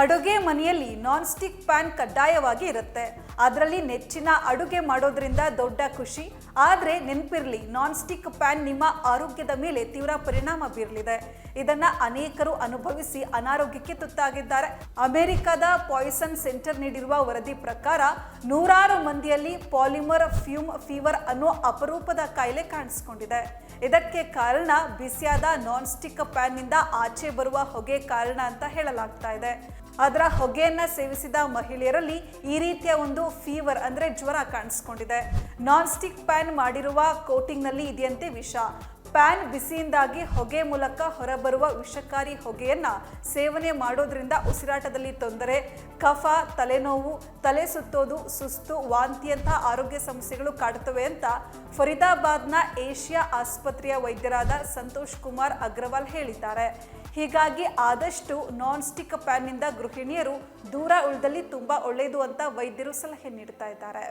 ಅಡುಗೆ ಮನೆಯಲ್ಲಿ non stick PAN ಕಡ್ಡಾಯವಾಗಿ ಇರುತ್ತೆ. ಅದರಲ್ಲಿ ನೆಚ್ಚಿನ ಅಡುಗೆ ಮಾಡೋದ್ರಿಂದ ದೊಡ್ಡ ಖುಷಿ. ಆದರೆ ನೆನಪಿರಲಿ ನಾನ್ ಸ್ಟಿಕ್ ಪ್ಯಾನ್ ನಿಮ್ಮ ಆರೋಗ್ಯದ ಮೇಲೆ ತೀವ್ರ ಪರಿಣಾಮ ಬೀರಲಿದೆ. ಇದನ್ನು ಅನೇಕರು ಅನುಭವಿಸಿ ಅನಾರೋಗ್ಯಕ್ಕೆ ತುತ್ತಾಗಿದ್ದಾರೆ. ಅಮೆರಿಕದ ಪಾಯ್ಸನ್ ಸೆಂಟರ್ ನೀಡಿರುವ ವರದಿ ಪ್ರಕಾರ, ನೂರಾರು ಮಂದಿಯಲ್ಲಿ ಪಾಲಿಮರ್ ಫ್ಯೂಮ್ ಫೀವರ್ ಅನ್ನೋ ಅಪರೂಪದ ಕಾಯಿಲೆ ಕಾಣಿಸಿಕೊಂಡಿದೆ. ಇದಕ್ಕೆ ಕಾರಣ ಬಿಸಿಯಾದ ನಾನ್ ಸ್ಟಿಕ್ ಪ್ಯಾನ್ನಿಂದ ಆಚೆ ಬರುವ ಹೊಗೆ ಕಾರಣ ಅಂತ ಹೇಳಲಾಗ್ತಾ ಇದೆ. ಅದರ ಹೊಗೆಯನ್ನು ಸೇವಿಸಿದ ಮಹಿಳೆಯರಲ್ಲಿ ಈ ರೀತಿಯ ಒಂದು ಫೀವರ್ ಅಂದ್ರೆ ಜ್ವರ ಕಾಣಿಸ್ಕೊಂಡಿದೆ. ನಾನ್ ಸ್ಟಿಕ್ ಪ್ಯಾನ್ ಮಾಡಿರುವ ಕೋಟಿಂಗ್ನಲ್ಲಿ ಇದೆಯಂತೆ ವಿಷ. ಪ್ಯಾನ್ ಬಿಸಿಯಿಂದಾಗಿ ಹೊಗೆ ಮೂಲಕ ಹೊರಬರುವ ವಿಷಕಾರಿ ಹೊಗೆಯನ್ನು ಸೇವನೆ ಮಾಡೋದ್ರಿಂದ ಉಸಿರಾಟದಲ್ಲಿ ತೊಂದರೆ, ಕಫ, ತಲೆನೋವು, ತಲೆ ಸುತ್ತೋದು, ಸುಸ್ತು, ವಾಂತಿಯಂತಹ ಆರೋಗ್ಯ ಸಮಸ್ಯೆಗಳು ಕಾಡುತ್ತವೆ ಅಂತ ಫರೀದಾಬಾದ್ನ ಏಷ್ಯಾ ಆಸ್ಪತ್ರೆಯ ವೈದ್ಯರಾದ ಸಂತೋಷ್ ಕುಮಾರ್ ಅಗ್ರವಾಲ್ ಹೇಳಿದ್ದಾರೆ. ಹೀಗಾಗಿ ಆದಷ್ಟು ನಾನ್ ಸ್ಟಿಕ್ ಪ್ಯಾನ್ನಿಂದ ಗೃಹಿಣಿಯರು ದೂರ ಉಳಿದಲ್ಲಿ ತುಂಬ ಒಳ್ಳೆಯದು ಅಂತ ವೈದ್ಯರು ಸಲಹೆ ನೀಡ್ತಾ ಇದ್ದಾರೆ.